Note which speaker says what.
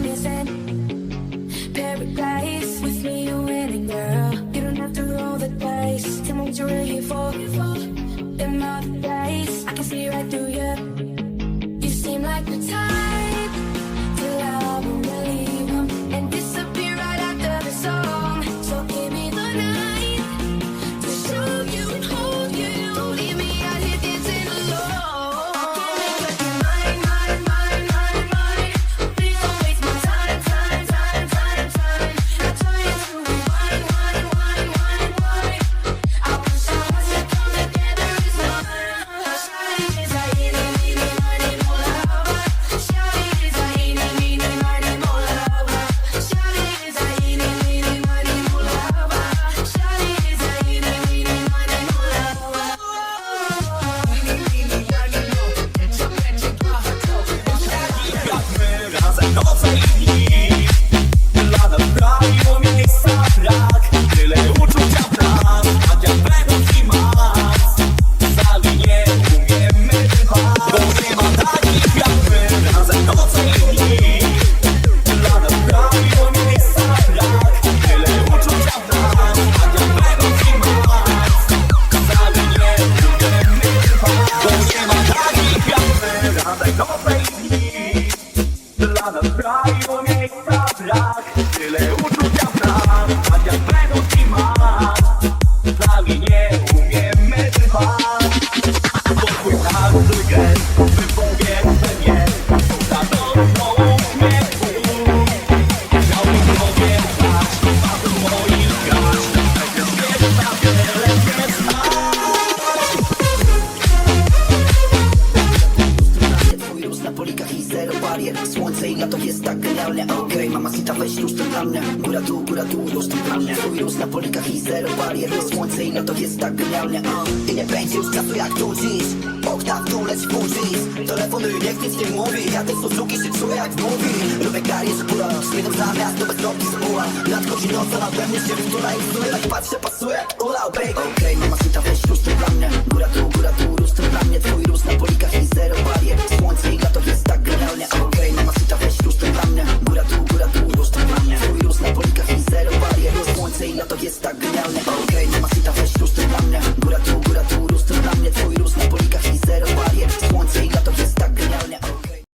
Speaker 1: me ascend. Paradise with me, you're winning, girl. You don't have to roll the dice. Tell me what you're really here for. In my dice, I can see right through you.
Speaker 2: Tyle uczucia w nas Tak jak będą i mas Sami nie umiemy trwać Bo twój każdy gest Wypowiedź mnie Za to znowu śmiechu Chciałbym powierzać A do moich gasz Będziesz wiesz na wiele nie znać
Speaker 3: Twój rósł na polikach i zero barier Słońce i lato jest tak genialnie Okej, mama sita weź lustro dla mnie. Góra tu, góra tu, lustro dla mnie. Twój na polikach i zero barier. Słońce i lato jest tak genialnie uh. I nie będzie już czasu jak tu dziś. Okna w dół leci dziś Telefony niech nic nie mówi. Ja te Suzuki się czuję jak w movie Lubię karierze góra Śmietam za miasto bez kropki z muła Nadchodzi noc, a nade mnie się wtula i wtula Jak patrzę, pasuje, ua to jest tak genialny, okej okay.